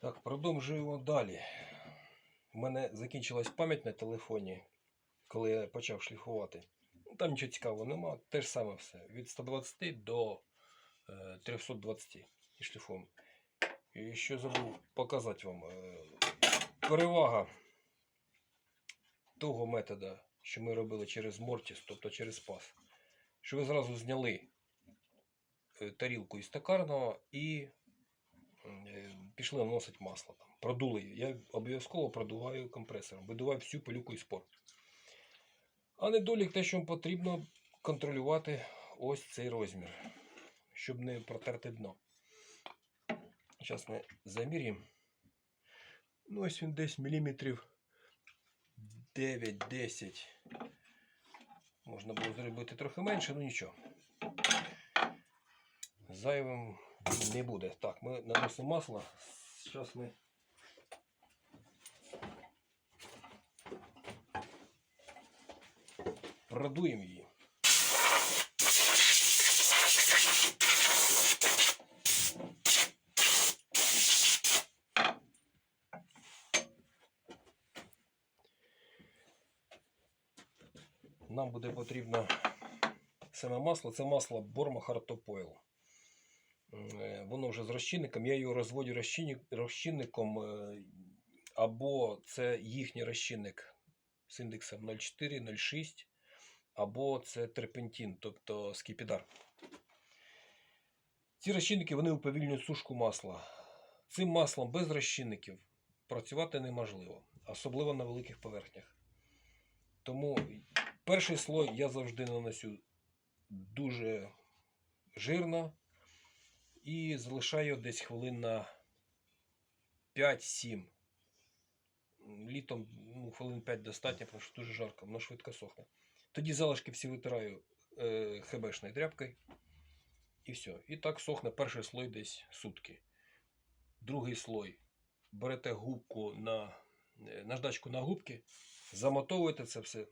Так, продовжуємо далі. У мене закінчилась пам'ять на телефоні, коли я почав шліфувати. Ну, Там нічого цікавого нема, те ж саме все. Від 120 до е, 320 і шліфуємо. І що забув показати вам. е, Перевага того метода, що ми робили через Mortis, тобто через пас. Що ви зразу зняли е, тарілку із токарного і е, пішли наносити масло. Там. Продули. Я обов'язково продуваю компресором, видуваю всю пилюку і спор. А недолік те, що потрібно контролювати ось цей розмір, щоб не протерти дно. Зараз ми замірюємо. Ну, ось він десь міліметрів 9-10. Можна було зробити трохи менше, ну нічого. Зайвим не буде. Так, ми наносимо масло. Зараз ми. Продуємо її. Нам буде потрібно саме масло. Це масло Хартопойл. Е, Воно вже з розчинником. Я його розводю розчинник, розчинником, е, або це їхній розчинник з індексом 0,4, 0,6, або це терпентин, тобто скіпідар. Ці розчинники вони уповільнюють сушку масла. Цим маслом без розчинників працювати неможливо, особливо на великих поверхнях. Тому перший слой я завжди наношу дуже жирно і залишаю десь хвилин на 5-7. Літом ну, хвилин 5 достатньо, тому що дуже жарко, воно швидко сохне. Тоді залишки всі витираю е, хебешною тряпкою. І все. І так сохне перший слой десь сутки. Другий слой. Берете губку на е, наждачку на губки, замотовуєте це все,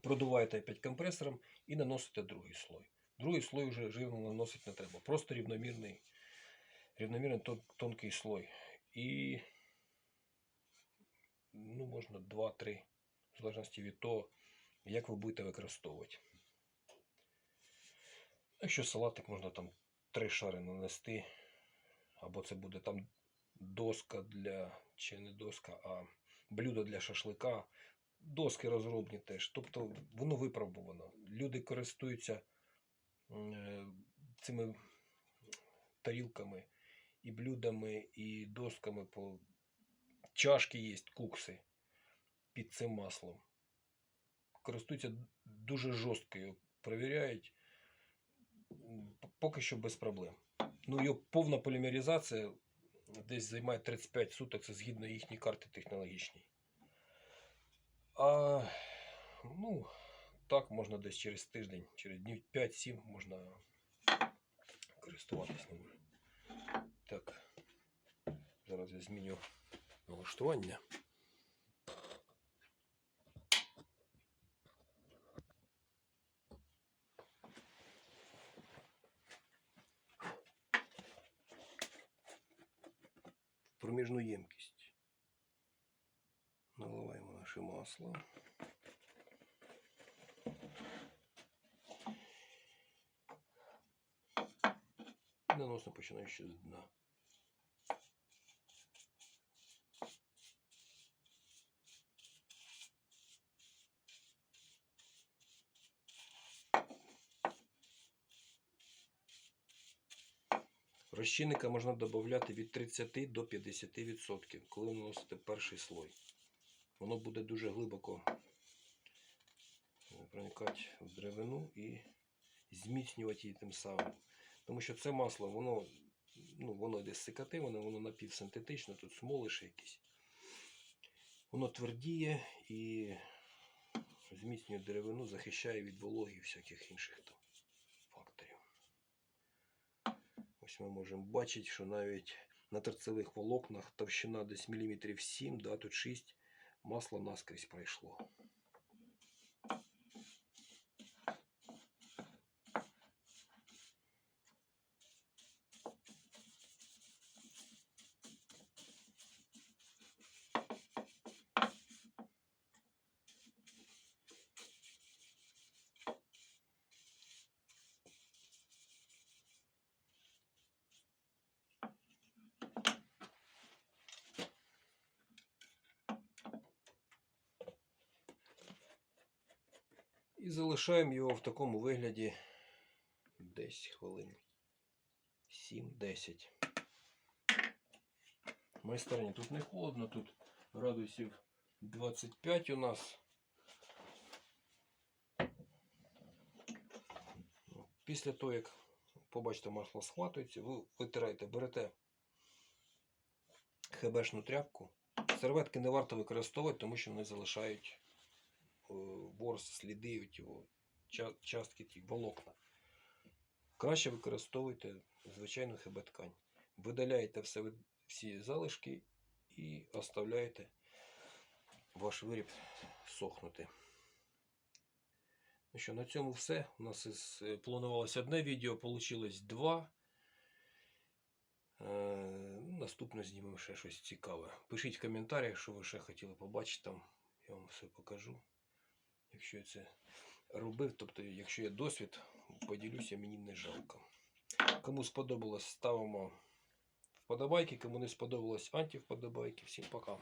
продуваєте опять компресором і наносите другий слой. Другий слой вже жирно наносити не треба. Просто рівномірний, рівномірний тон- тонкий слой. І ну, можна 2-3, в залежності від того, як ви будете використовувати. Якщо салатик можна там 3 шари нанести, або це буде там доска для, чи не доска, а блюдо для шашлика. Доски розробні теж. Тобто воно випробувано. Люди користуються цими тарілками і блюдами, і досками по чашки є, кукси під цим маслом. Користуються дуже жорсткою, перевіряють поки що без проблем. Ну, його повна полімеризація десь займає 35 суток, це згідно їхньої карти технологічній. А ну, так можна десь через тиждень, через днів 5-7 можна користуватись ним. Так, зараз я зміню налаштування. Проміжну ємкість. Наливаємо наше масло. Наносимо починаючи з дна. Розчинника можна додати від 30 до 50%, коли ви наносите перший слой. Воно буде дуже глибоко проникати в деревину і зміцнювати її тим самим. Тому що це масло, воно, ну, воно десь сикативне, воно напівсинтетичне, тут смолиші якісь. Воно твердіє і зміцнює деревину, захищає від вологи і всяких інших там факторів. Ось ми можемо бачити, що навіть на торцевих волокнах товщина десь міліметрів 7, да, тут 6 масло наскрізь пройшло. І залишаємо його в такому вигляді десь хвилин 7-10. Майстерня тут не холодно, тут градусів 25 у нас. Після того, як побачите, масло схватується, ви витираєте, берете хебешну тряпку. Серветки не варто використовувати, тому що вони залишають ворс, сліди, оті о, частки ті волокна. Краще використовуйте звичайну хебе ткань. Видаляєте все, всі залишки і оставляєте ваш виріб сохнути. Ну що, на цьому все. У нас із, е, планувалося одне відео, вийшло два. Е, ну, Наступно знімемо ще щось цікаве. Пишіть в коментарях, що ви ще хотіли побачити там. Я вам все покажу. Якщо я це робив, тобто, якщо є досвід, поділюся, мені не жалко. Кому сподобалось, ставимо вподобайки. Кому не сподобалось, антивподобайки. Всім пока.